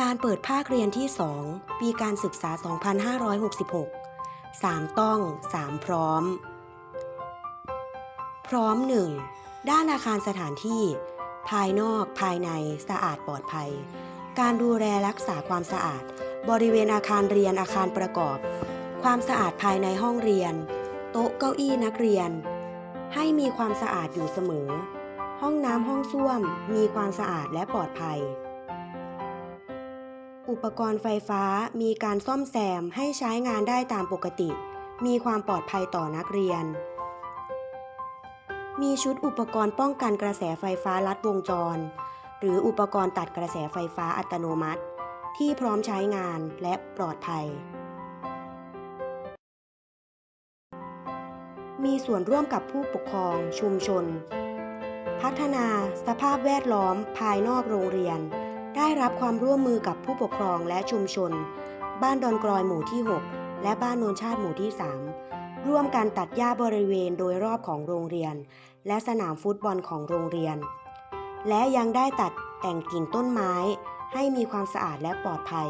การเปิดภาคเรียนที่ 2 ปีการศึกษา 2566 3 ต้อง 3 พร้อม พร้อม 1. ด้านอาคารสถานที่ ภายนอกภายในสะอาดปลอดภัย การดูแลรักษาความสะอาด บริเวณอาคารเรียนอาคารประกอบ ความสะอาดภายในห้องเรียน โต๊ะเก้าอี้นักเรียน ให้มีความสะอาดอยู่เสมอ ห้องน้ำห้องส้วม มีความสะอาดและปลอดภัย อุปกรณ์ไฟฟ้ามีการซ่อมแซมให้ใช้งานได้ตามปกติ มีความปลอดภัยต่อนักเรียน มีชุดอุปกรณ์ป้องกันกระแสไฟฟ้าลัดวงจร หรืออุปกรณ์ตัดกระแสไฟฟ้าอัตโนมัติ ที่พร้อมใช้งานและปลอดภัย มีส่วนร่วมกับผู้ปกครองชุมชน พัฒนาสภาพแวดล้อมภายนอกโรงเรียน ได้รับความร่วมมือกับผู้ปกครองและชุมชน บ้านดอนกรอยหมู่ที่ 6 และบ้านโนนชาติหมู่ที่ 3 ร่วมกันตัดหญ้าบริเวณโดยรอบของโรงเรียน และสนามฟุตบอลของโรงเรียน และยังได้ตัดแต่งกิ่งต้นไม้ให้มีความสะอาดและปลอดภัย